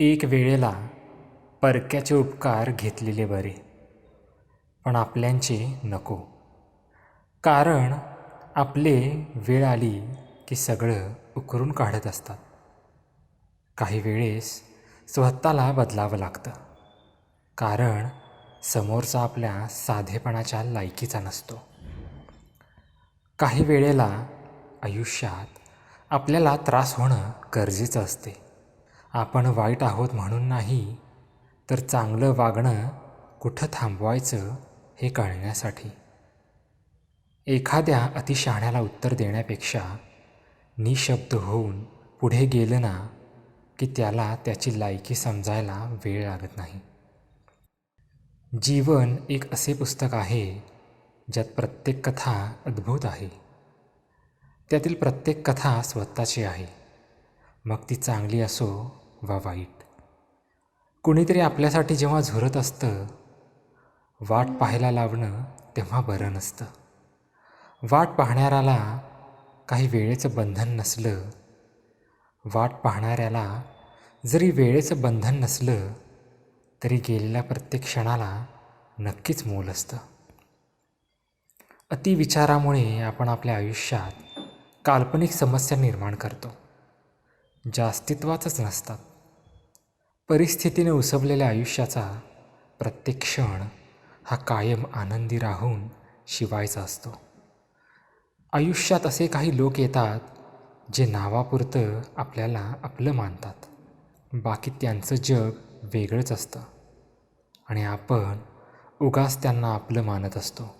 एक वेळेला परक्याचे उपकार घेतलेले बरे पण आपल्यांचे नको. कारण आपले वेळ आली की सगळं उकरून काढत असतात. काही वेळेस स्वतःला बदलावं लागतं. कारण समोरचा आपल्या साधेपणाच्या लायकीचा नसतो. काही वेळेला आयुष्यात आपल्याला त्रास होणं गरजेचं असते. आपण वाईट आहोत म्हणून नाही तर चांगलं वागणं कुठं थांबवायचं हे कळण्यासाठी. एखाद्या अतिशहाण्याला उत्तर देण्यापेक्षा निशब्द होऊन पुढे गेलं ना की त्याला त्याची लायकी समजायला वेळ लागत नाही. जीवन एक असे पुस्तक आहे ज्यात प्रत्येक कथा अद्भुत आहे. त्यातील प्रत्येक कथा स्वतःची आहे. मग ती चांगली असो वा वाईट. कुणीतरी आपल्यासाठी जेव्हा झुरत असतं वाट पाहायला लावणं तेव्हा बरं नसतं. वाट पाहणाऱ्याला काही वेळेचं बंधन नसलं वाट पाहणाऱ्याला जरी वेळेचं बंधन नसलं तरी गेलेल्या प्रत्येक क्षणाला नक्कीच मोल असतं. अतिविचारामुळे आपण आपल्या आयुष्यात काल्पनिक समस्या निर्माण करतो ज्या अस्तित्वातच नसतात. परिस्थितीने उसवलेल्या आयुष्याचा प्रत्येक क्षण हा कायम आनंदी राहून शिवायचा असतो. आयुष्यात असे काही लोक येतात जे नावापुरतं आपल्याला आपलं मानतात. बाकी त्यांचं जग वेगळंच असतं. आणि आपण उगाच त्यांना आपलं मानत असतो.